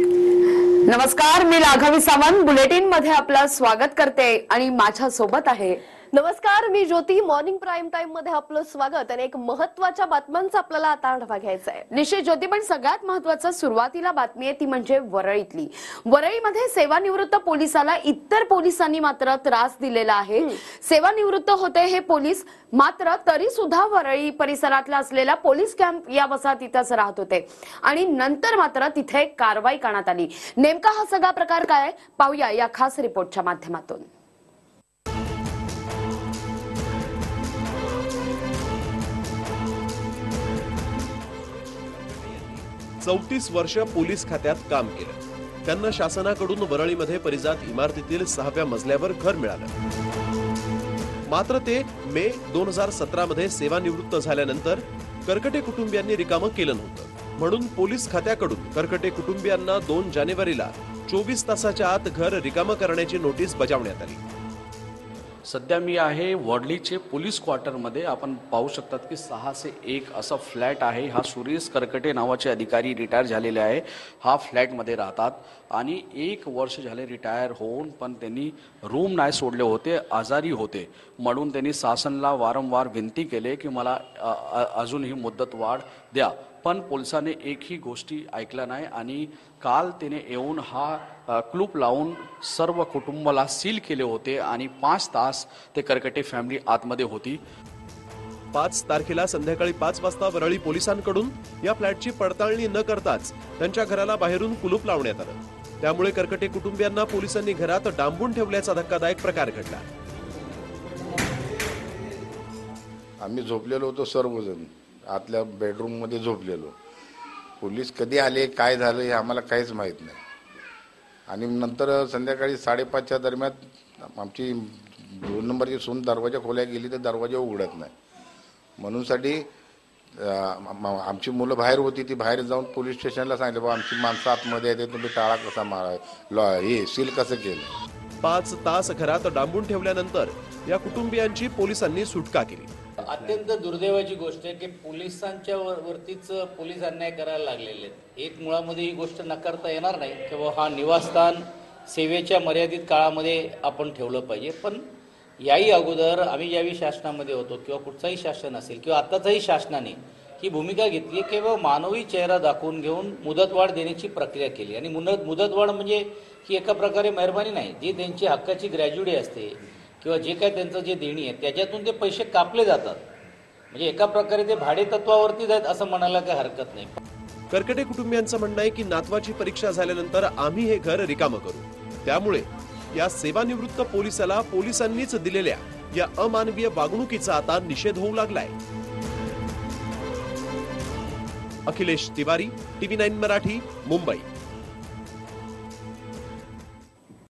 नमस्कार मी लाघवी सावंत. बुलेटिनमध्ये आपलं स्वागत करते आणि माझ्या सोबत आहे नमस्कार मी ज्योती. मॉर्निंग प्राईम टाइममध्ये आपलं स्वागत आणि एक महत्त्वाच्या बातम्यांचा आपल्याला आता आढावा घ्यायचा आहे. निश्चित ज्योती पण सगळ्यात महत्वाचं सुरुवातीला बातमी आहे ती म्हणजे वरळीतली. वरळीमध्ये सेवानिवृत्त पोलिसाला इतर पोलिसांनी मात्र त्रास दिलेला आहे. सेवानिवृत्त होते हे पोलीस मात्र तरी सुद्धा वरळी परिसरातला असलेला पोलीस कॅम्प या वसाहतीतच राहत होते. आणि नंतर मात्र तिथे कारवाई करण्यात आली. नेमका हा सगळा प्रकार काय आहे? पाहूया या खास रिपोर्टच्या माध्यमातून. चौतीस वर्ष पोलीस खात्यात काम केलं. त्यांना शासनाकडून वरळीमध्ये परिजात इमारतीतील सहाव्या मजल्यावर घर मिळालं. मात्र ते मे दोन हजार सतरा मध्ये सेवानिवृत्त झाल्यानंतर करकटे कुटुंबियांनी रिकामं केलं नव्हतं. म्हणून पोलीस खात्याकडून करकटे कुटुंबियांना दोन जानेवारीला चोवीस तासाच्या आत घर रिकामं करण्याची नोटीस बजावण्यात आली. सध्या मी आहे वडलीचे पोलीस क्वार्टरमध्ये. आपण पाहू शकतात की सहाशे एक असा फ्लॅट आहे. हा सुरेश करकटे नावाचे अधिकारी रिटायर झालेले आहे. हा फ्लॅटमध्ये राहतात आणि एक वर्ष झाले रिटायर होऊन पण त्यांनी रूम नाही सोडले होते आजारी होते. म्हणून त्यांनी शासनला वारंवार विनंती केले की मला अजूनही मुदत वाढ द्या. पण पोलिसांनी एकही गोष्टी ऐकल्या नाही आणि काल त्याने येऊन हा क्लूप लावून सर्व कुटुंबाला सील केले होते आणि पाच तास ते करकटे फॅमिली आतमध्ये होती. पाच तारखेला संध्याकाळी पाच वाजता वरळी पोलिसांकडून या फ्लॅटची पडताळणी न करताच त्यांच्या घराला बाहेरून कुलूप लावण्यात आलं. त्यामुळे करकटे कुटुंबियांना पोलिसांनी घरात डांबून ठेवल्याचा धक्कादायक प्रकार घडला. आम्ही झोपलेलो होतो सर्वजण. आतल्या बेडरूममध्ये झोपलेलो. पोलीस कधी आले काय झालं हे आम्हाला काहीच माहीत नाही. आणि नंतर संध्याकाळी साडेपाचच्या दरम्यान आमची दोन नंबरची सून दरवाजा खोल्या गेली तर दरवाजा उघडत नाही. म्हणूनसाठी आमची मुलं बाहेर होती ती बाहेर जाऊन पोलीस स्टेशनला सांगितलं बाबा आमची माणसं आतमध्ये येते तुम्ही टाळा कसा मारा लॉ हे सील कसं केलं? पाच तास घरात डांबून ठेवल्यानंतर या कुटुंबियांची पोलिसांनी सुटका केली. अत्यंत दुर्दैवाची गोष्ट आहे की पोलिसांच्या वरतीच पोलीस अन्याय करायला लागलेले आहेत. एक मुळामध्ये ही गोष्ट नकारता येणार नाही की बाबा हा निवासस्थान सेवेच्या मर्यादित काळामध्ये आपण ठेवलं पाहिजे. पण याही अगोदर आम्ही ज्यावेळी शासनामध्ये होतो किंवा कुठचाही शासन असेल किंवा आताचाही शासनाने ही भूमिका घेतली की बाबा मानवी चेहरा दाखवून घेऊन मुदतवाढ देण्याची प्रक्रिया केली आणि मुदत मुदतवाढ म्हणजे ही एका प्रकारे मेहरबानी नाही जी त्यांची हक्काची ग्रॅज्युटी असते. किंवा जे काय त्यांचं जे देणी आहे त्याच्यातून ते पैसे कापले जातात. म्हणजे एका प्रकारे ते भाडे तत्वावरतीच आहेत असं म्हणायला काही हरकत नाही. करकटे कुटुंबियांचं म्हणणं आहे की नातवाची परीक्षा झाल्यानंतर आम्ही हे घर रिकामं करू. त्यामुळे या सेवानिवृत्त पोलिसाला पोलिसांनीच दिलेल्या या अमानवीय वागणुकीचा आता निषेध होऊ लागलाय. Akhilesh Tiwari TV nine Marathi Mumbai.